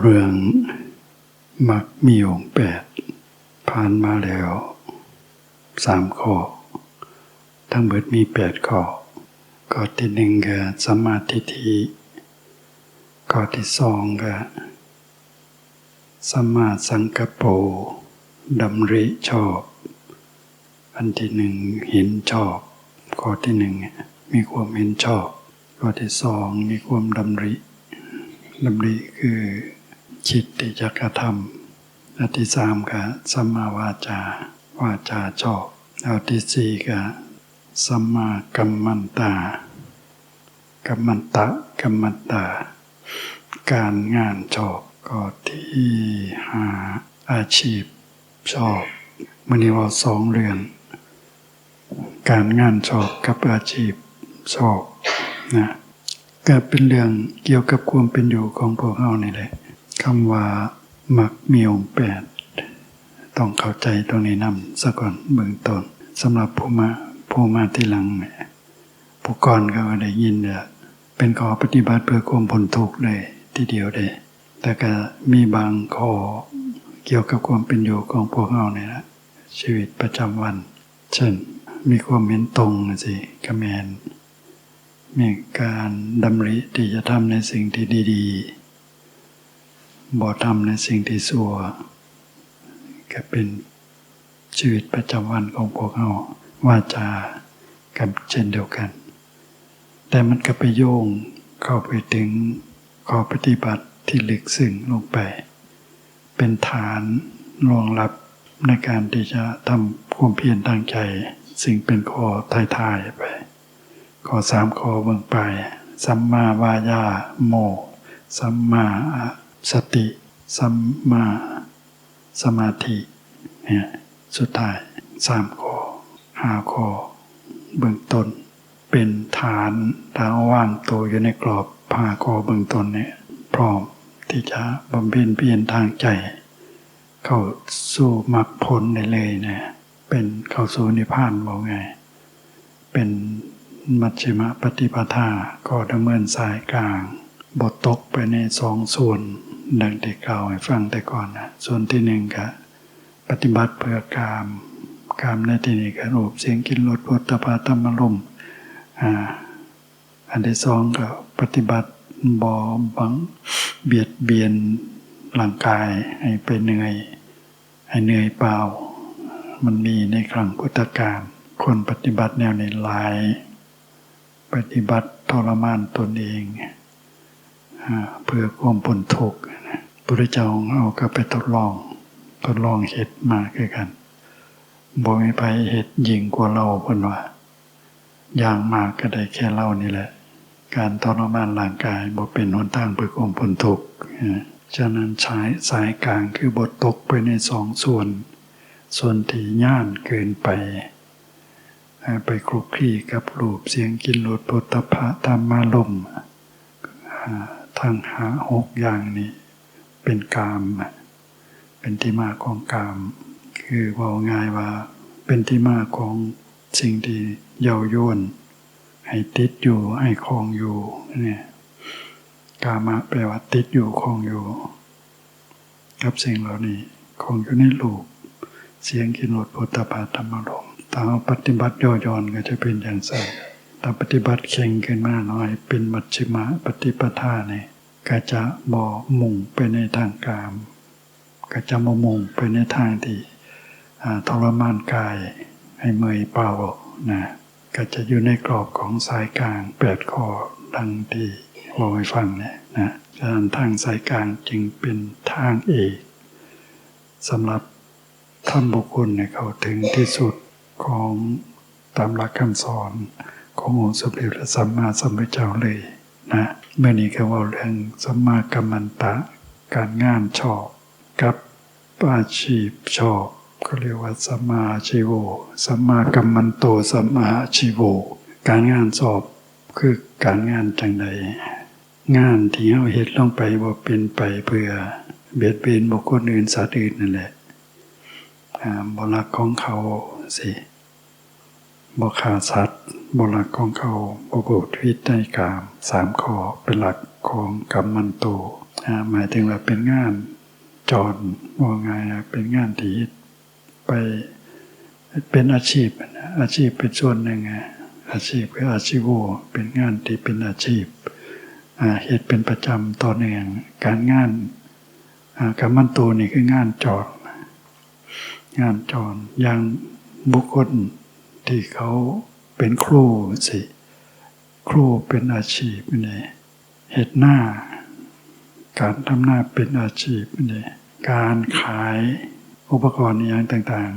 เรื่องมักมีองแปดผ่านมาแล้วสามข้อ ทั้งเบิดมีแปดข้อข้อที่หนึ่งก็สมมาธิฏฐิข้อที่สองก็สัมมาสังกปโปดำริชอบ อันที่หนึ่งเห็นชอบ ข้อที่หนึ่งมีความเห็นชอบ ข้อที่สองมีความดำริ ดำริคือคิดที่จะกระทำอันที่สามก็สัมมาวาจาวาจาชอบอันที่สี่ก็สัมมากัมมันตากัมมันตะกัมมันตา การงานชอบก็ที่หาอาชีพชอบมันนี้ว่าสองเรืองการงานชอบกับอาชีพชอบนะ ก็เป็นเรื่องเกี่ยวกับความเป็นอยู่ของพวกเรานี่แหละคำว่ามักมีองแปดต้องเข้าใจตรงนี้นำซะก่อนเบื้องต้นสำหรับผู้มาผู้มาที่หลังผู้ก่อนก็ได้ยินเนี่ยเป็นขอปฏิบัติเพื่อความพ้นทุกข์เลยทีเดียวเลยแต่ก็มีบางข้อเกี่ยวกับความเป็นอยู่ของพวกเราเนี่ยนะชีวิตประจำวัน เช่น มีความเห็นตรงสิกระแมน มีการดำริที่จะทำในสิ่งที่ดีๆบ่ทำในสิ่งที่สัวก็เป็นชีวิตประจำวันของพวกเราว่าจากันเช่นเดียวกัน แต่มันก็ไปโยงเข้าไปถึงข้อปฏิบัติที่ลึกซึ้งลงไป เป็นฐานรองรับในการที่จะทำความเพียรทางใจ สิ่งเป็นข้อท้ายๆไป ข้อสามข้อเบื้องไป สัมมาวายาโม สัมมาสติ สัมมาสมาธิเนี่ยสุดท้ายสามข้อห้าข้อเบื้องต้น เป็นฐานทางว่างตัวอยู่ในกรอบผ้าข้อเบื้องต้นเนี่ยพร้อมที่จะบำเพ็ญเพียรทางใจ เข้าสู่มรรคผลได้เลยนะเป็นเข้าสู่นิพพานบอกไง เป็น มัชฌิมปฏิปทาก็ดำเนินสายกลาง บทตกไปในสองส่วน ดังที่กล่าวให้ฟังแต่ก่อนนะส่วนที่หนึ่งก็ปฏิบัติเพื่อกามกามในที่นี้ก็รูปเสียงกินรสพุทธภาธรรมลมอ่าอันที่สองก็ปฏิบัติบอบังเบียดเบียนร่างกายให้ไปเหนื่อย ให้เหนื่อยเปล่า มันมีในครั้งพุทธกาลคนปฏิบัติแนวในหลาย ปฏิบัติทรมานตนเองเพื่อความพ้นทุกข์พระเจ้าเอาก็ไปทดลองทดลองเหตุมาคือกันบ่มีไปเหตุยิงกว่าเราเพิ่นว่าอย่างมากก็ได้แค่เล่านี่แหละ การทรมานร่างกายบ่เป็นหนทางเพื่อความพ้นทุกข์ฉะนั้นใช้สายกลางคือบทตกไปในสองส่วน ส่วนที่ย่านเกินไป ไปคลุกคลีกับรูปเสียงกินรสพุทธพะธรรมารมทั้งหาหกอย่างนี้เป็นกาม เป็นที่มาของกาม คือว่าง่ายว่าเป็นที่มาของสิ่งที่เยายวนให้ติดอยู่ให้คลองอยู่เนี่ยกามะแปลว่าติดอยู่คลองอยู่ กับสิ่งเหล่านี้คลองอยู่ในรูปเสียงกินรสพุทธภาธรรมารม ถ้าเอาปฏิบัติย่อยๆก็จะเป็นอย่างไงถ้าปฏิบัติเข่งขึ้นมาหน่อย เป็นมัชฌิมะปฏิปทาเนี่ยก็จะบ่มุ่งไปในทางกาม ก็จะมามุ่งไปในทางที่ทรมานกายให้เมยเป่านะก็จะอยู่ในกรอบของสายกลางแปดข้อดังที่บอกให้ฟังเนี่ยนะฉะนั้นทางสายกลางจึงเป็นทางเอกสำหรับท่านบุคคลเนี่ยเขาถึงที่สุด ของตามหลักคำสอนขององค์สมเด็จพระสัมมาสัมพุทธเจ้าเลยนะเมื่อนี้ก็ว่าเรื่องสัมมากัมมันตะการงานชอบกับอาชีพชอบก็เรียกว่าสัมมาชีโวสัมมากัมมันโตสัมมาชีโวการงานสอบคือการงานจังใดงานที่เราเฮ็ดลงไปว่าเป็นไปเพื่อเบียดเบียนบุคคลอื่นสัตว์อื่นนั่นแหละบรักของเขา สิบขาสัตว์บรักของเขาบโกฏวิตในกามสามข้อเป็นหลักของกรรมันโตอ่าหมายถึงว่าเป็นงานจรว่าไงเป็นงานที่ไปเป็นอาชีพอาชีพเป็นส่วนหนึ่งอะอาชีพคืออาชีโวเป็นงานที่เป็นอาชีพเหตุเป็นประจำต่อเนื่องการงานกรรมันโตนี่คืองานจร งานจรอย่าง บุคคลที่เขาเป็นครูสิ ครูเป็นอาชีพนี่เหตุหน้า การทำหน้าเป็นอาชีพนี่การขายอุปกรณ์อย่างต่าง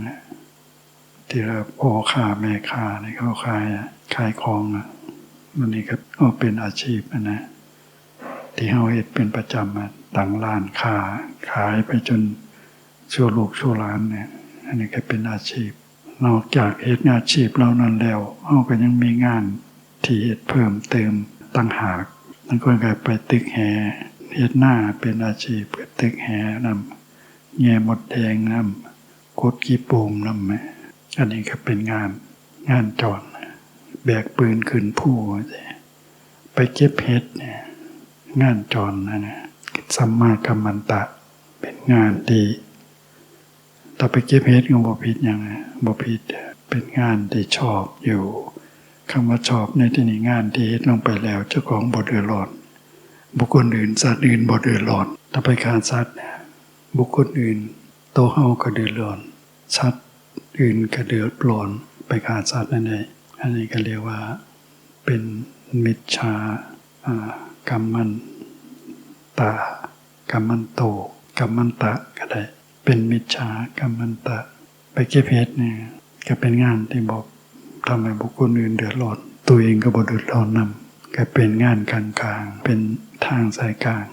ๆ ที่เราพ่อค้าแม่ค้าเนี่ยเขาขายขายของอ่มันนี่ก็เป็นอาชีพนะนะ ที่เขาเห็นเป็นประจำต่างร้านค้าขายไปจนชั่วลูกชั่วล้านเนี่ยอันนี้ก็เป็นอาชีพ นอกจากเหตุงานชีพเหล่านั้นแล้วเขาก็ยังมีงานที่เหตุเพิ่มเติมตั้งหากนั่นก็กลายไปตึกแห่เหตุหน้าเป็นอาชีพตึกแห่นำแง่มดแดงนำกดกีโป่งนำอันนี้ก็เป็นงานงานจรแบกปืนขึ้นผู้ไปเก็บเห็ดเนี่ยงานจรนะนะสัมมากัมมันตะ เป็นงานดี ถ้าไปเก็บเห็ดก็บ่ผิดอย่างบ่ผิดเป็นงานที่ชอบอยู่คำว่าชอบในที่นี้งานที่เฮ็ดลงไปแล้วเจ้าของบ่เดือดร้อนบุคคลอื่นสัตว์อื่นบ่เดือดร้อนถ้าไปฆ่าสัตว์เนี่ยบุคคลอื่นโตวเฮาก็เดือดร้อนสัตว์อื่นก็เดือดร้อนไปฆ่าสัตว์นั่นเองอันนี้ก็เรียกว่าเป็นมิจฉาอ่ากรรมันตากรรมันโตกรรมันตะก็ได้ เป็นมิจฉากรรมันตะ ไปเก็บเห็ดเนี่ยก็เป็นงานที่บอกทำให้บุคคลอื่นเดือดร้อนตัวเองก็บ่เดือดร้อนนำก็เป็นงานกลางกลางๆเป็นทางสายกลาง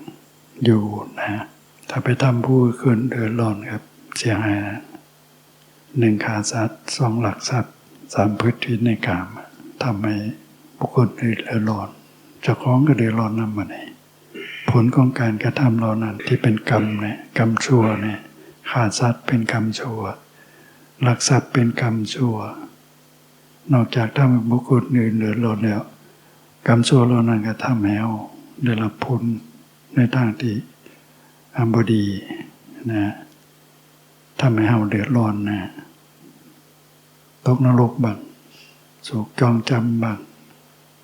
อยู่นะถ้าไปทำผู้อื่นเดือดร้อนครับ เสียหายนะหนึ่งขาสัตว์สองหลักสัตว์สามพฤติในกามทำให้บุคคลอื่นเดือดร้อนเจ้าของก็เดือดร้อนนำมาไหนผลของการกระทำเรานั้นที่เป็นกรรมเนี่ยกรรมชั่วเนี่ย ขาสัตว์เป็นกรรมชั่วหลักทรัพย์เป็นกรรมชั่ว นอกจากทำบุคคลอื่นเดือดร้อนแล้ว กรรมชั่วเรานั้นก็ทำให้เราได้รับผลในทางที่อันบดีนะทำให้เราเดือดร้อนนะตกนรกบังสูกจองจำบัง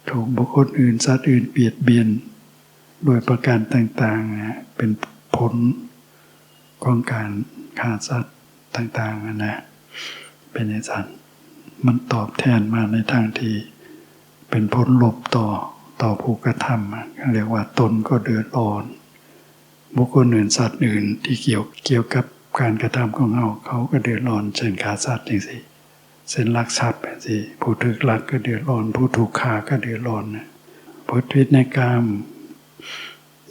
ถูกบุคคลอื่นสัตว์อื่นเบียดเบียน โดยประการต่างๆนะเป็นผลของการ ฆ่าสัตว์ต่างๆนะเป็นอย่างนั้นมันตอบแทนมาในทางที่เป็นผลลบต่อต่อผู้กระทำเรียกว่าตนก็เดือดร้อน บุคคลอื่นสัตว์อื่นที่เกี่ยวเกี่ยวกับการกระทำของเขาเขาก็เดือดร้อนเช่นขาสัตว์อย่างสิเส้นลักทรัพย์อย่างสิผู้ถูกลักก็เดือดร้อน ผู้ถูกฆ่าก็เดือดร้อนพุทธวิทในกาม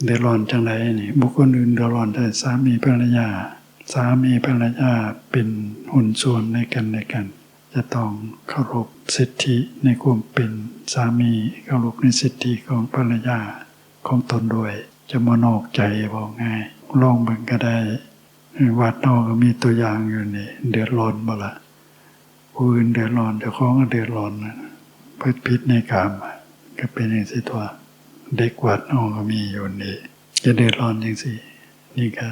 เดือดร้อนจังไรนี่บุคคลอื่นเดือดร้อนแต่สามีภรรยา สามีภรรยาเป็นหุ่นส่วนในกันในกัน จะต้องเคารพสิทธิในความเป็นสามีเคารพในสิทธิของภรรยาของตนด้วย จะมานอกใจบอกง่ายลองเบิ่งก็ได้วัดนอกก็มีตัวอย่างอยู่นี่เดือดร้อนบ่ละผู้อื่นเดือดร้อนเจ้าของก็เดือดร้อนนะพิษพิษในกามก็เป็นอย่างสิตัวเด็กวัดนอกก็มีอยู่นี่จะเดือดร้อนอย่างสินี่ก็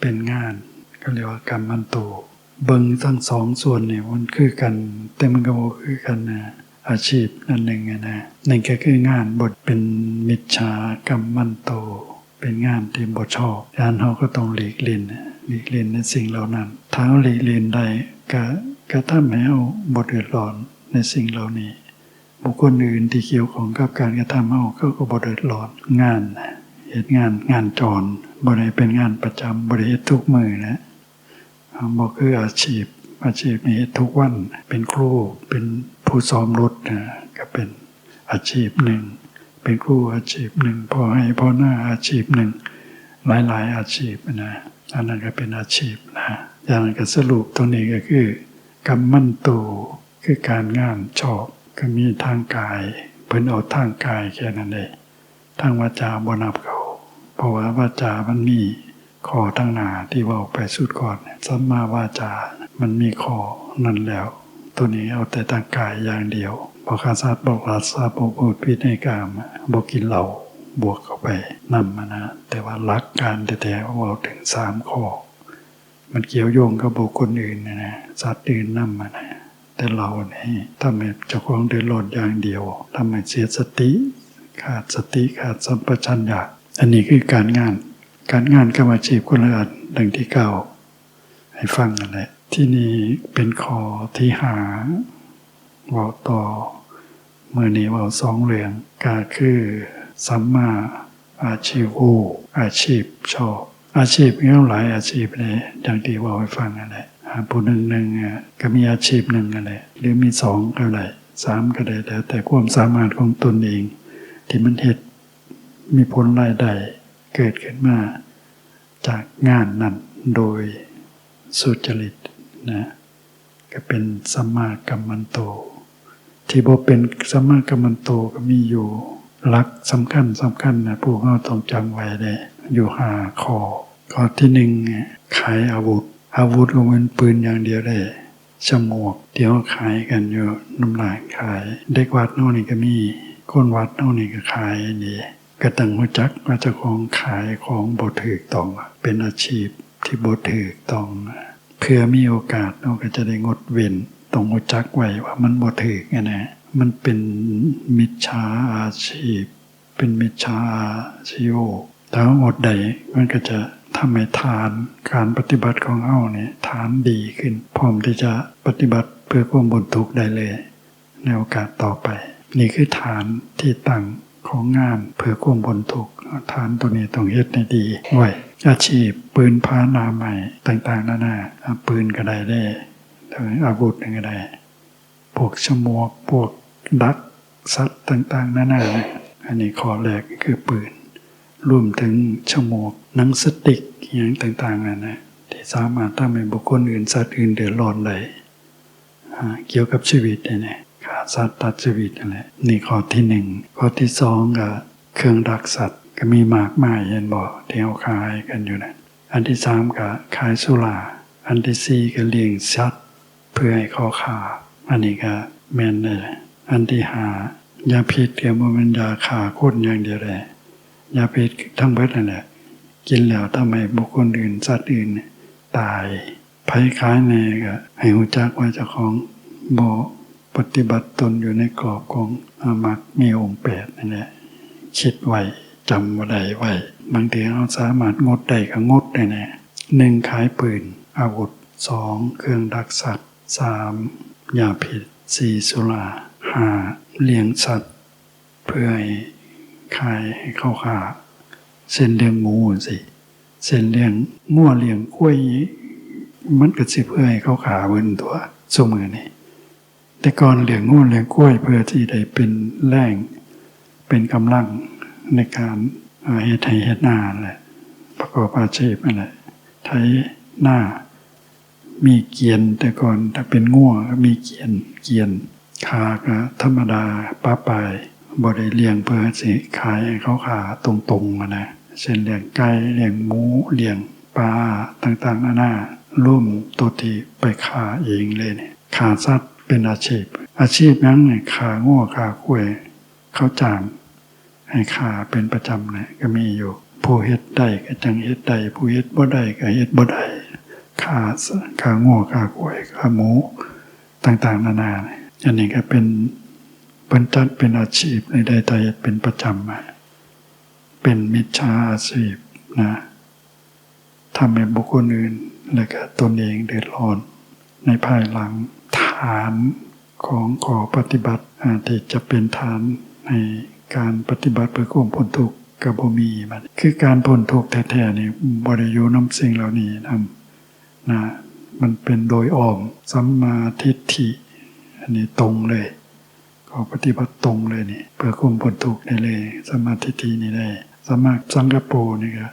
เป็นงาน ก็เรียกว่ากรรมมันโตเบิงทั้งสองส่วนเนี่ยมันคือกันแต่มันก็บ่คือกันนะอาชีพนั่นหนึ่งอะนะนั่นก็คืองานบทเป็นมิจฉากรรมมันโต เป็นงานที่บ่ชอบงานเขาก็ต้องหลีกเลี่ยนหลีกเลี่ยนในสิ่งเหล่านั้นถ้าเราหลีกเลี่ยนได้ก็ก็ทำให้เราบ่เดือดร้อนในสิ่งเหล่านี้ บุคคลอื่นที่เกี่ยวของกับการกระทำเอาก็ก็บ่เดือดร้อนงานเหตุงานงานจรบ่ได้เป็นงานประจำบ่ได้เฮ็ดทุกมือนะ บ่คืออาชีพ อาชีพนี้ทุกวันเป็นครูเป็นผู้ซ้อมรถนะก็เป็นอาชีพหนึ่ง เป็นครูอาชีพหนึ่งพอให้พอหน้าอาชีพหนึ่ง หลายๆ อาชีพนะอันนั้นก็เป็นอาชีพนะอย่างนั้นก็สรุปตรงนี้ก็คือกรรมมันโตคือการงานชอบก็มีทางกายเพิ่นเอาทางกายแค่นั้นเองทางวาจาบ่นับเขา เพราะว่าวาจามันมี ข้อทั้งหนาที่ว่าไปสุดก่อนเนี่ยสัมมาวาจา มันมีข้อนั่นแล้ว ตัวนี้เอาแต่ทางกายอย่างเดียวพอคาสัตว์บอกลาซาบอกพูดพิษในกามบอกกินเหล้าบวกเข้าไปนำมานะ แต่ว่าหลักการแท้ๆว่าเราถึงสามข้อมันเกี่ยวโยงกับบุคคลอื่นนะนะสัตว์อื่นนำมานะแต่เราเนี่ยทำให้เจ้าของเดินหลอดอย่างเดียวทำให้เสียสติ ขาดสติขาดสัมปชัญญะอันนี้คือการงาน การงานกับอาชีพคนละอันดังที่เก่าให้ฟังกันแหละ ที่นี่เป็นคอที่หาว่าต่อเมื่อนี้ว่าสองเรื่องก็คือสัมมาอาชีวโออาชีพชอบ อาชีพมีหลายอาชีพเลยอย่างที่ว่าให้ฟังกันแหละหาผู้หนึ่งหนึ่งก็มีอาชีพหนึ่งกันแหละหรือมีสองก็ได้สามก็ได้แล้วแต่ความสามารถของตนเอง ที่มันเหตุมีผลรายได้ เกิดขึ้นมาจากงานนั้นโดยสุจริตนะก็เป็นสัมมากัมมันโต ที่บ่เป็นสัมมากัมมันโตก็มีอยู่ลักสำคัญสำคัญนะผู้เราต้องจำไว้เลยอยู่หาข้อข้อที่หนึ่งขายอาวุธ อาวุธก็เป็นปืนอย่างเดียวได้ฉมวกเดี๋ยวขายกันอยู่น้ำลายขาย เด็กวัดโน่นนี่ก็มีคนวัดโน่นนี่ก็ขายนี่ ก็ตั้งหัวจักว่าจะของขายของบทถือต้อง เป็นอาชีพที่บทถือต้อง เพื่อมีโอกาสเราก็จะได้งดเว้นตองหัวจักไว้ว่ามันบทถือไงนะมันเป็นมิจฉาอาชีพ เป็นมิจฉาอาชีวถ้าหมดใดมันก็จะทำให้ทานการปฏิบัติของเฮาเนี่ยทานดีขึ้น พร้อมที่จะปฏิบัติเพื่อความบนทุกข์ได้เลย ในโอกาสต่อไป นี่คือฐานที่ตั้ง ของงานเพื่อความบนทุกข์ฐานตัวนี้ต้องเฮ็ดในดีไว้อาชีพปืนพานาใหม่ต่างๆนานาปืนก็ได้ได้ถึงอาวุธก็ได้พวกชมวกพวกดักสัตว์ต่างๆนานาเนี่ยอันนี้ข้อแรกคือปืน รวมถึงชมวกหนังสติกอย่างต่างๆนั่นนะที่สามารถทำให้บุคคลอื่นสัตว์อื่นเดือดร้อนได้เกี่ยวกับชีวิตเนี่ย สัตว์ตัดชีวิตนั่นแหละนี่ข้อที่หนึ่งข้อที่สองก็เครื่องดักสัตว์ก็มีมากมายเห็นบ่ที่เขาขายกันอยู่นะอันที่สามก็ขายสุราอันที่สี่ก็เลี้ยงสัตว์เพื่อให้เขาขาอันนี้ก็แม่นเลยอันที่ห้ายาพิษเกี่ยวกับมันยาขาคนอย่างเดียวเลยยาพิษทั้งเบิดนั่นแหละกินแล้วทำให้บุคคลอื่นสัตว์อื่นตายภัยคล้ายในก็ให้หูจักว่าเจ้าของโบ ปฏิบัติตนอยู่ในกรอบของอามักมีองค์แปดนั่นแหละคิดไว้จำว่าใดไว้บางทีเราสามารถงดได้ก็งดได้แน่หนึ่งขายปืน อาวุธสองเครื่องดักสัตว์สามยาพิษสี่สุราห้าเลี้ยงสัตว์ เพื่อให้ขายให้เข้าขาเส้นเลี้ยงหมูสิเส้นเลี้ยงมั่วเลี้ยงกล้วยมันก็สิเพื่อให้เข้าขาเวินตัวสมือนี่ แต่ก่อนเหลี้ยงงูเหลี้ยงกล้วยเพื่อที่ได้เป็นแรงเป็นกำลังในการเฮ็ดไทยเฮ็ดนาแหละประกอบอาชีพนั่นแหละไทยหน้า มีเกียนแต่ก่อนถ้าเป็นง่วก็มีเกียนเกียนขาก็ธรรมดาป้าปลายบ่ได้เลี้ยงเพื่อสิขายเขาขาตรงๆนะเช่นเลี้ยงไก่เลี้ยงหมูเลี้ยงปลาต่างๆนานาร่วมตัวที่ไปขาเองเลยเนี่ยขาสัตว เป็นอาชีพ อาชีพนั้นเนี่ยขาง่วขาคุยเขาจางให้ขาเป็นประจำเนี่ยก็มีอยู่ ผู้เฮ็ดได้ก็จังเฮ็ดได้ผู้เฮ็ดบ่ได้ก็เฮ็ดบ่ได้ขาขางัวขาควายขาหมูต่างๆ นานานี่ยอันนี้ก็เป็นเป็นจัดเป็นอาชีพในใดใจเป็นประจำเป็นมิจฉาอาชีพนะทำให้บุคคลอื่น และก็ตนเองเดือดร้อนในภายหลัง ฐานของขอปฏิบัติที่จะเป็นฐานในการปฏิบัติเพื่อความพ้นทุกข์กับบ่มีมันคือการพ้นทุกข์แท้ๆนี่บริโยน้ำสิ่งเหล่านี้นำนะมันเป็นโดยอ้อมสัมมาทิฏฐิอันนี้ตรงเลยขอปฏิบัติตรงเลยนี่เพื่อคุมผลทุกข์ได้เลยสัมมาทิฏฐินี่ได้สัมมาสังกปูนี่ก็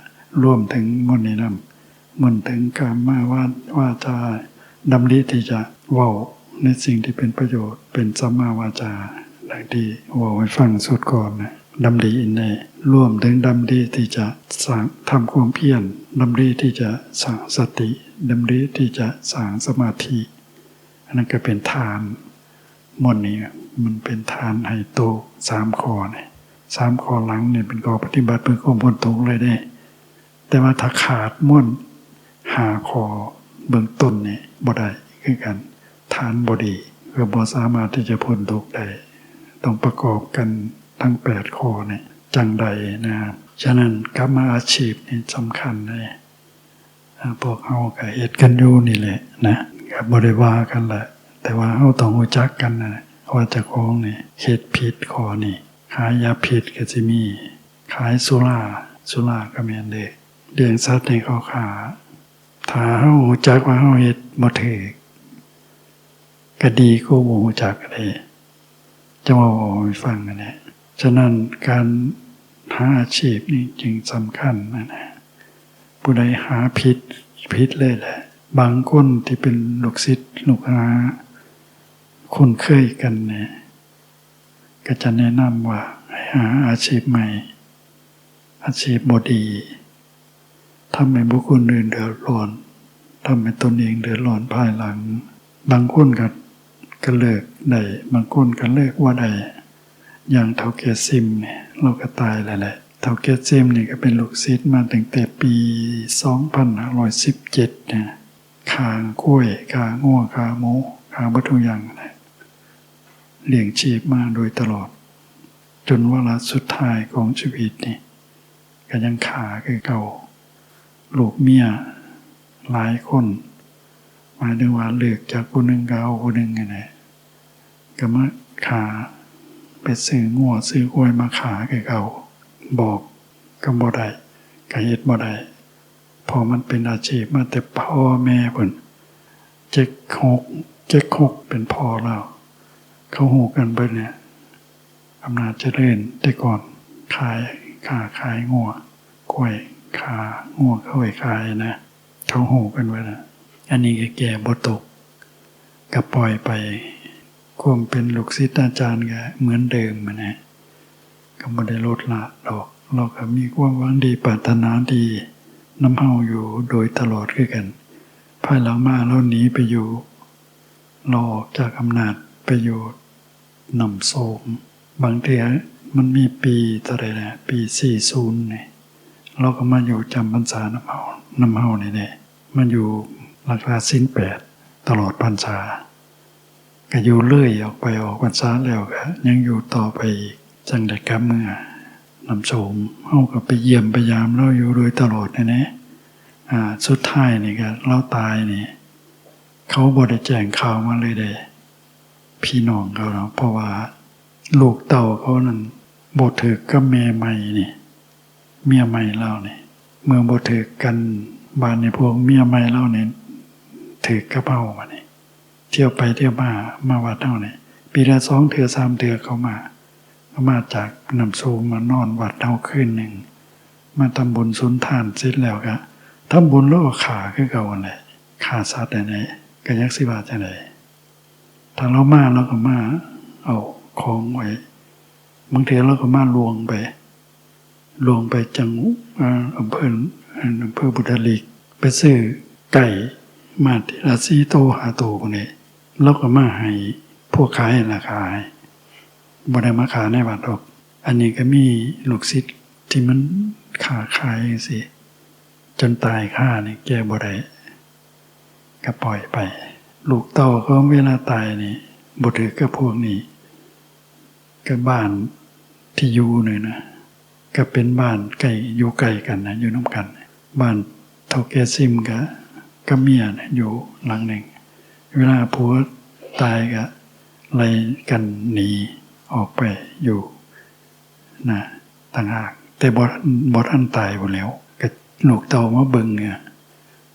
ร่วมถึงมนนี้นำมันถึงการมาว่าว่าจะดำริที่จะว้า ในสิ่งที่เป็นประโยชน์เป็นสัมมาวาจาดังที่ว่าไว้ฟังสุดก่อนนะดำริอินในร่วมถึงดำริที่จะสั่งทำความเพียรดำริที่จะสั่งสติดำริที่จะสั่งสมาธิอันนั้นก็เป็นทานมนนี้มันเป็นทานไฮโตสามข้อเนี่ยสามข้อหลังเนี่ยเป็นข้อปฏิบัติเพื่อความพ้นทุกข์เลยได้ แต่ว่าถ้าขาดม่วนหาคอเบื้องต้นเนี่ยบ่ได้คือกัน ฐานบดีก็บ่สามารถที่จะพ้นทุกข์ได้ต้องประกอบกันทั้งแปดข้อเนี่ยจังใดนะฉะนั้นกรรมอาชีพนี่สำคัญเลยพวกเฮาก็เฮ็ดกันอยู่นี่แหละนะก็บ่ได้ว่ากันแหละ แต่ว่าเฮาต้องรู้จักกันนะว่าจะของนี่เฮ็ดผิดข้อนี่ขายยาพิษก็สิมี ขายสุราสุราก็แม่นเด้เลี้ยงสัตว์ให้เขาขาถ้าเฮารู้จักว่าเฮาเฮ็ดบ่ถูก ก็ดีกว่าบ่รู้จักก็ได้จะมาบอกให้ฟังกันแหละฉะนั้นการหาอาชีพนี่จึงสำคัญนะนะผู้ใดหาผิดผิดเลยแหละ บางคนที่เป็นลูกศิษย์ลูกหาคุ้นเคยกันเนี่ยก็จะแนะนำว่าให้หาอาชีพใหม่ อาชีพบดีทำให้บุคคลอื่นเดือดร้อนทำให้ตนเองเดือดร้อนภายหลัง บางคนก็ ก็เลิกได้บางคนก็เลิกว่าได้อย่างเทาแก่ซิมเนี่ยเราก็ตายแล้วแหละเทาแก่ซิมเนี่ยก็เป็นลูกศิษย์มาตั้งแต่ปี 2517เนี่ยขางกล้วยขาง่วขาหมูขาบัตุกอย่างนะเลี้ยงชีพมาโดยตลอด จนวาระสุดท้ายของชีวิตนี่ก็ยังขาคือเก่าลูกเมียหลายคน หมายถึงว่าเลือกจากผู้หนึ่งก็เอาผู้หนึ่งไงนะก็มาขาไปซื้องัวซื้อกล้วยมาขาคือเก่าบอกก็บ่ได้ก็เฮ็ดบ่ได้พอมันเป็นอาชีพมาแต่พ่อแม่เพิ่นเจ๊กหกเจ๊กหกเป็นพ่อเราเขาหูกันเบิดเนี่ยอำนาจเจริญแต่ก่อนขายขาขายงัวกล้วยขางัวเข้าไปขายนะเขาหูกันไว้นะ อันนี้ก็แก่บ่ตกก็ปล่อยไปความเป็นลูกศิษย์อาจารย์ก็เหมือนเดิมนะก็ไม่ได้ลดละดอกเราก็มีความหวังดีปรารถนาดีน้ำเฮาอยู่โดยตลอดคือกัน ภายหลังมาเราหนีไปอยู่รออกจากอำนาจไปอยู่นำโสมบางทีมันมีปีเท่าไหรนะปีสี่ศูนย์เนี่ยเราก็มาอยู่จำพรรษาน้ำเฮาน้ำเฮานี่เนี่ยมาอยู่ หลักษาสิ้นแปดตลอดพรรษาก็อยู่เลื่อยออกไปออกพรรษาแล้วก็ยังอยู่ต่อไปอีกจังได้กลับเมื่อนำโสมเฮาก็ไปเยี่ยมไปยามเราอยู่โดยตลอดนะเนี่ยอ่าสุดท้ายนี่ก็เราตายนี่เขาบได้แจ้งข่าวมาเลยเด้พี่น้องเขาเนาะเพราะว่า ลูกเต่าเขานั่นบทถือกับแม่ใหม่นี่เมียใหม่เล่านี่เมื่อบทถือกันบ้านในพวกเมียใหม่เล่าเนี่ย ถือกระเป๋ามาเนี่ยเที่ยวไปเที่ยวมามาวัดเท่าเนี่ยปีละสองเถือสามเถือเขามาเขามาจากนำสูงมานอนวัดเท่าคืนหนึ่งมาทำบุญสุนทานเสร็จแล้วก็ทำบุญแล้วก็ขาคือเก่าอะไรขาสัตว์อะไรก็ยักสิบาจะไหนถ้าเรามาเราก็มา เอาของไว้บางทีเราก็มาลวงไปลวงไปจังอำเภออำเภอบุตรลีก ไปซื้อไก่ มาทีละสีโตหาโตพวกนี้แล้วก็มาให้พวกขายราคายบได้มาขาในวัดหรอก อันนี้ก็มีลูกศิษย์ที่มันขาขายสิจนตายค่านี่แกบ่ได้ก็ปล่อยไป ลูกเต่าเขาเวลาตายนี่บ่ถือกับพวกนี้ก็บ้านที่อยู่เนี่ยนะก็เป็นบ้านใกล้อยู่ใกล้กันนะอยู่น้ำกัน บ้านเท่าแกซิมกับ กับเมียอยู่หลังหนึ่ง เวลาผัวตายก็ไล่กันหนีออกไปอยู่นะต่างหากแต่บอดบอดอันตายหมดแล้วก็ลูกเต่ามาเบิงเนี่ย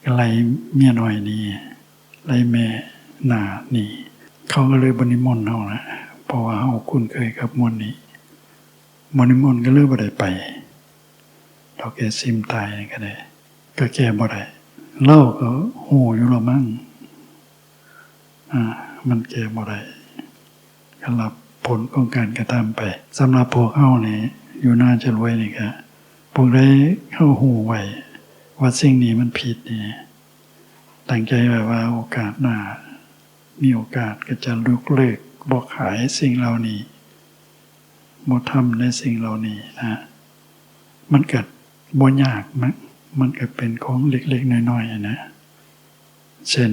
ก็ไล่เมียหน้อยหนี่ไล่แม่หนาหนีเขาก็เลยบนิมนต์เฮานะเพราะว่าเฮาคุ้นเคยกับมวลนี้มนิมนต์ก็เลิกบ่ได้ไปเราแกซิมตายก็ได้ก็แก้บ่ได้ เล่าก็โหอยู่และมั่งอ่า มันแก้บ่ได้ก็รับผลของการกระทำไปสำหรับพวกเฮานี่อยู่น่าจะรวยนี่ก็พวกได้เข้าหูไว้ว่าสิ่งนี้มันผิดนี่ตั้งใจไว้ว่าโอกาสหน้ามีโอกาสก็จะลุกเลิกบอกขายสิ่งเหล่านี้บ่ทำในสิ่งเหล่านี้นะ มันเกิดบ่ยากมัน มันก็เป็นของเล็กๆน้อยๆนะ เช่น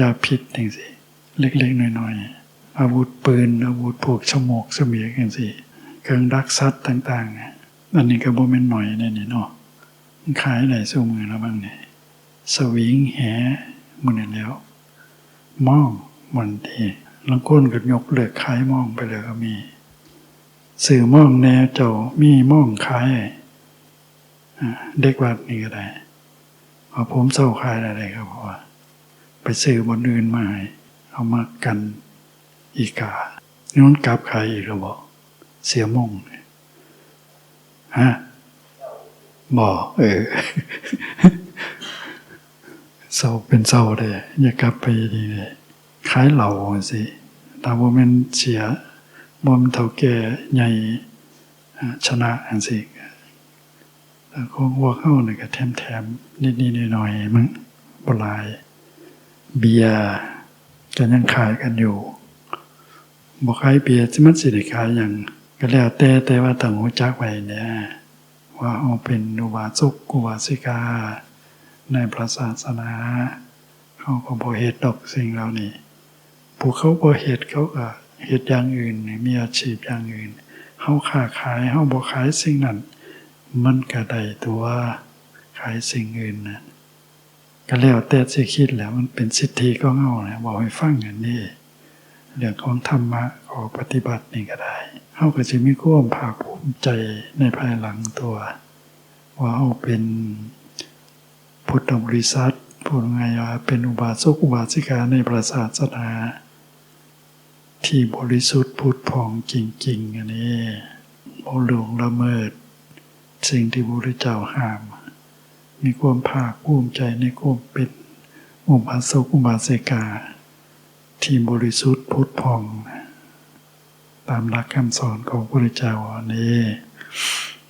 ยาพิษอย่างสิเล็กๆน้อยๆ อาวุธปืน อาวุธพวกฉมวกเสมียกอย่างสิเครื่องดักซัดต่างๆอันนี้ก็บ่แม่นหน่อยแน่นี่เนาะขายได้สู้มือแล้วบ้างเนี่ยสวิงแหมันแล้วมองมันทีลังก้นก็ยกเลิกขายมองไปเลยก็มี สื่อมองแนวเจ้ามีมองขาย เด็กวัดนี่ก็ได้พอผมเศร้าขายอะไรครับพราะว่าไปซื้อบนอื่นมาให้เอามากันอีกานี่มันกลับขายอีกแล้วบอก เสียมงฮะบอกเออเศร้าเป็นเศร้าเลยอย่ากลับไปดีเลยขายเหล่าสิตามวันเสียบ่มันเท่าแก่ใหญ่ชนะอันสิแล้วก็วัวเข้าเนี่ยก็แถมแถมนิดนิดๆหน่อยๆมั้งบหลาย เบียร์ก็ยังขายกันอยู่บอกขายเบียร์ที่มันสิได้ขายอย่างก็แล้วแต่แต่ว่าต้องรู้จักไว้เนี่ย ว่าเอาเป็นอุบาสกอุบาสิกา ในพระศาสนาเขาก็บ่เฮ็ดดอกสิ่งเหล่านี้ผู้เขาบ่เฮ็ดเขาก็เฮ็ดอย่างอื่นมีอาชีพอย่างอื่นเฮาค้าขายเฮาบ่ขายสิ่งนั้น มันก็ได้ตัวขายสิ่งอื่นนะก็แล้วแต่สิคิดแล้วมันเป็นสิทธิของเฮานะบอกให้ฟังอันนี้เรื่องของธรรมะขอปฏิบัตินี่ก็ได้เฮาก็สิมีความภาคภูมิใจในภายหลังตัว ว่าเฮาเป็นพุทธบริษัทพูดง่ายว่าเป็นอุบาสกอุบาสิกาในพระศาสนาที่บริสุทธิ์พุทธพองจริงๆอันนี้บ่หลวงละเมิด สิ่งที่พระพุทธเจ้าห้าม มีความภาคภูมิใจในความเป็นอุบาสกอุบาสิกา ที่บริสุทธิ์พุทธพอง ตามหลักคำสอนของพระพุทธเจ้านี้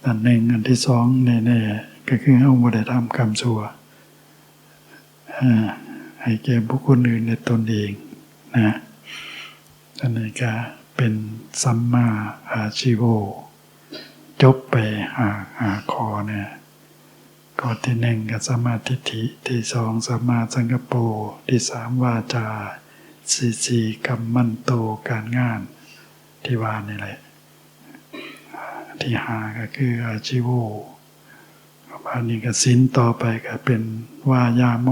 อันหนึ่งอันที่สองแน่ๆก็คือเอาบ่ได้ทำกรรมชั่วให้แก่บุคคลอื่นในตนเองนะอันนี้ก็เป็นสัมมาอาชีโว จบไปหาหาคอเนี่ยข้อที่หนึ่งก็สมาทิฏฐิที่สองสมาสังกปรที่สามวาจาสี่สี่กรรมมันโตการงานที่ว่านี่แหละที่หาก็คืออาชีวอันนี้ก็สินต่อไปก็เป็นวายาโม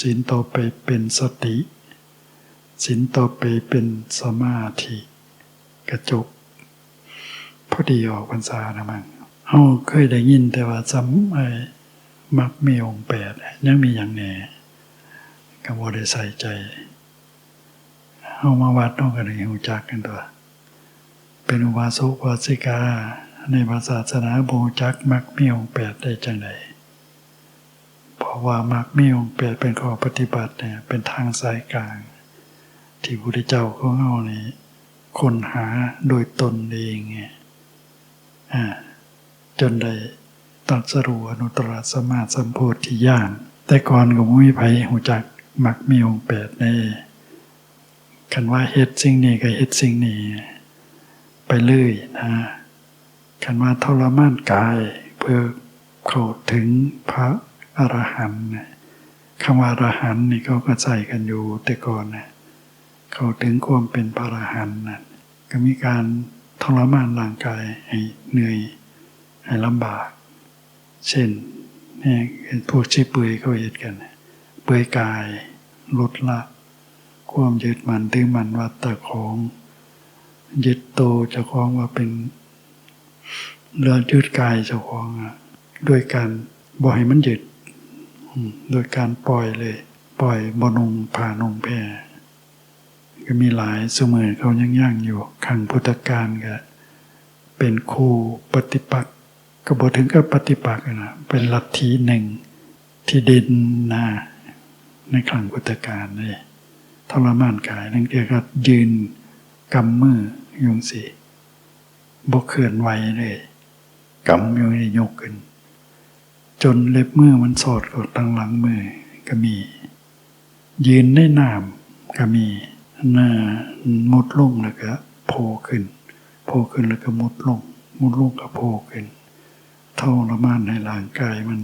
สินต่อไปเป็นสติสินต่อไปเป็นสมาธิกระจบ พอดีออกพรรษานะมั้งเฮาเคยได้ยินแต่ว่าจำไอ้มักมีองค์แปดยังมีอย่างแหน่ก็บ่ได้ใส่ใจเฮามาวัดต้องกันให้รู้จักกันตัว เป็นอุบาสกอุบาสิกา ในพระศาสนาโบจักมักมีองแปดได้จังไดเพราะว่ามักมีองแปดเป็นข้อปฏิบัติเนี่ยเป็นทางสายกลาง ที่พระพุทธเจ้าของเรานี่คนหาโดยตนเองไงอ่า จนได้ตรัสรูอนุตตรสมมาสัมโพธิญาณแต่ก่อนก็บ่มีไผหูจักมักมีองค์แปดในคันว่าเฮ็ดสิ่งนี้ก็เฮ็ดสิ่งนี้ไปเรื่อยนะคันว่าทรมานกายเพื่อเข้าถึงพระอรหันต์คำว่าอรหันต์นี่เขาก็ใส่กันอยู่แต่ก่อนนะเข้าถึงความเป็นพระอรหันต์นะก็มีการ ทรมานร่างกายให้เหนื่อยให้ลำบาก เช่นเนี่ยพวกชีเปื่อยเขาเหตุกัน เปื่อยกายลดละ ความยึดมันถือมันว่าตะของยึดโตเจ้าของว่าเป็นเรือนยึดกายเจ้าของด้วยการบ่ให้มันยึดโดยการปล่อยเลย ปล่อยบนงผ่านงแพร ก็มีหลายเสมอเขายังย่างอยู่ขังพุทธการก็เป็นครูปฏิปักษ์ก็บอถึงกับปฏิปักษ์นะเป็นลัทธิหนึ่งที่เด่นนะในขังพุทธการเลยทรมานกายนั่นแกก็ยืนกำมืออยงสิบกเคลื่อนไหวเลยกำอยงยกขึ้น จนเล็บมือมันสอดกับตั้งหลังมือก็มี ยืนในน้ำก็มี หน้ามุดลงแล้วก็โผล่ขึ้น โผล่ขึ้นแล้วก็มุดลง มุดลงก็โผล่ขึ้นทรมานในร่างกายมัน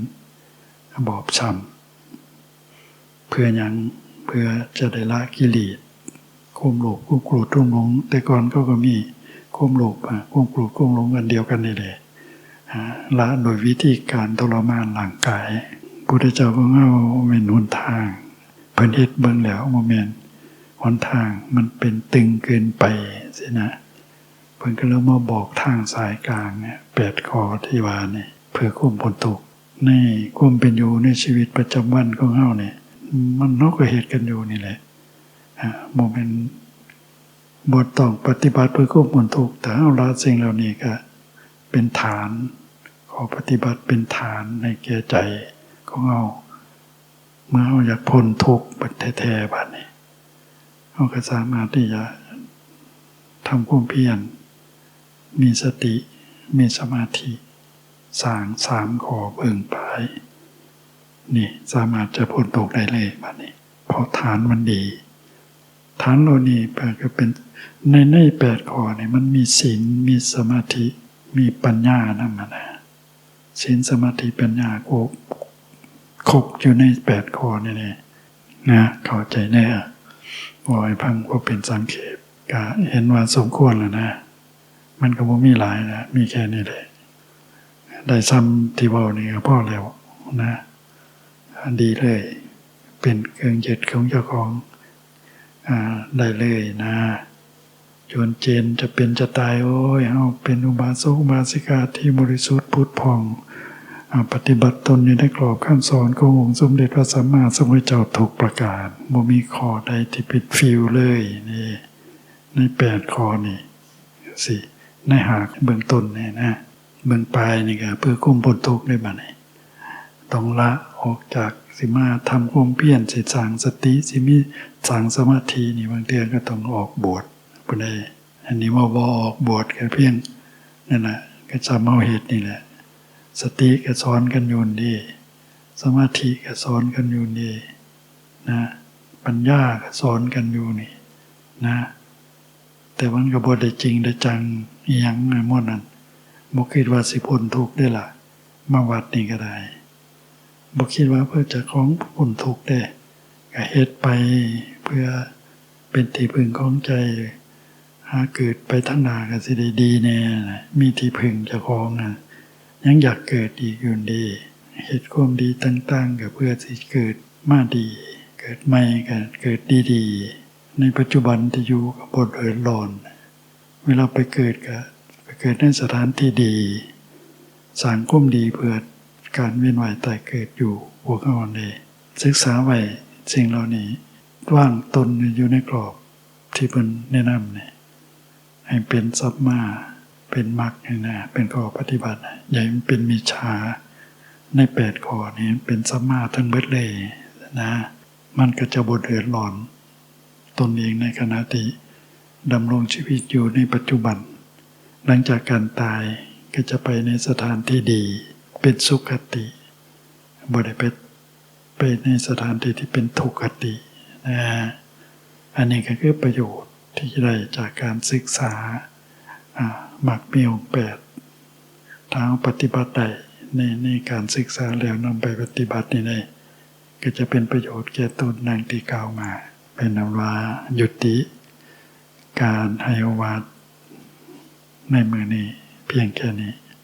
บอบช้ำเพื่อหยังเพื่อจะได้ละกิเลสควมโลภควมโกรธทุ่มหลง แต่ก่อนก็ก็มีควมโลภควมโกรธควมหลงกันเดียวกันนี่แหละละโดยวิธีการทรมานร่างกายพุทธเจ้าก็เอาเมนหนทางเพิ่นเฮ็ดเบิ่งแล้วโมเมน หนทางมันเป็นตึงเกินไปสินะเพิ่นก็เลยมาบอกทางสายกลางเนี่ยแปดข้อที่ว่านี่เพื่อควบพ้นทุกในความเป็นอยู่ในชีวิตประจำวันของเฮาเนี่ยมันเฮาก็เหตุกันอยู่นี่แหละอ่าบ่แม่นบ่ต้องปฏิบัติเพื่อควบพ้นทุกแต่เฮาละสิ่งเหล่านี้ก็เป็นฐาน ขอปฏิบัติเป็นฐานในแก่ใจของเฮาเมื่อเฮาอยากพ้นทุกข์บัดแท้ๆบัดนี้ เฮาก็สามารถที่จะทำความเพียรมีสติ มีสมาธิสร้างสามขอเบิ่งปลายนี่สามารถจะพ้นตกได้เลยบัดนี้เพราะฐานมันดี ฐานเรานี่แปลก็เป็นในในแปดข้อนี่มันมีศีลมีสมาธิมีปัญญานั่นมานะศีลสมาธิปัญญาโกครบอยู่ในแปดข้อนี่ยนะเข้าใจแน่ วอยพังพอเป็นสังเขปก็เห็นว่าสมควรแล้วนะ มันก็บ่มีหลายนะมีแค่นี้แหละได้ซ้ำที่เว้านี่ก็พอแล้วนะดีเลย เป็นเครื่องยึดของเจ้าของอได้เลยนะจนเจนจะเป็นจะตายโอ้ยเอาเป็นอุบาสกอุบาสิกาที่บริสุทธิ์พุทธพอง ปฏิบัติตนอยู่ในกรอบคำสอนขององค์สมเด็จพระสัมมาสัมพุทธเจ้าถูกประกาศบ่มีข้อใดที่เป็นฟิวเลยนี่ในแปดข้อนี่สิในหากเบื้องต้นเนี่ยนะเบื้องปลายนี่ก็เพื่อคุ้มพ้นทุกข์ได้บ้านี่ต้องละออกจากสิมาทำความเพียรสิสร้างสติสิมีสร้างสมาธินี่บางเทีก็ต้องออกบวชปุ่นใดอันนี้ว่าบ่ออกบวชก็เพียงนั่นแหละก็จำเอาเหตุนี่แหละ สติก็สอนกันอยู่ดี สมาธิก็สอนกันอยู่ดีนะปัญญาก็สอนกันอยู่นี่นะ แต่มันก็บ่ได้จริงได้จังยังไงหมดนั้นบ่คิดว่าสิพ้นทุกข์ได้ล่ะ มาวัดนี่ก็ได้บ่คิดว่าเพื่อจะของพ้นทุกข์ได้ก็เฮ็ดไปเพื่อเป็นที่พึงของใจ หาเกิดไปทั้งนาก็สิได้ดีแน่นะมีที่พึงเจ้าของน่ะ ยังอยากเกิดอีกอยู่ดีเฮ็ดความดีต่างๆก็เพื่อสิเกิดมาดี เกิดใหม่ก็เกิดดีๆ ในปัจจุบันที่อยู่กับบทเอิดร้อน เวลาไปเกิดก็ไปเกิดในสถานที่ดี สร้างก้มดีเพื่อการเวียนว่ายตายเกิดอยู่พวกเขาเลยศึกษาไว้สิ่งเหล่านี้ว่างตนอยู่ในกรอบที่เป็นแนะนำเนี่ยให้เป็นสัมมา เป็นมรรคนี่นะเป็นข้อปฏิบัติอย่าให้มันเป็นมิจฉาในแปดข้อนี้เป็นสัมมาทั้งเบิดเลยนะ มันก็จะบดเดือดร้อน ตนเองในขณะที่ดำรงชีวิตอยู่ในปัจจุบัน หลังจากการตายก็จะไปในสถานที่ดี เป็นสุขติบ่ได้ไปไปในสถานที่ที่เป็นทุกขตินะอันนี้ก็คือประโยชน์ที่ได้จากการศึกษา มักมีองแปดทางปฏิบัติในในการศึกษาแล้วนำไปปฏิบัตินี่ได้ก็จะเป็นประโยชน์แก่ตนนางที่กล่าวมา เป็นนว่ายุติ การให้วาดในมือนี้เพียงแค่นี้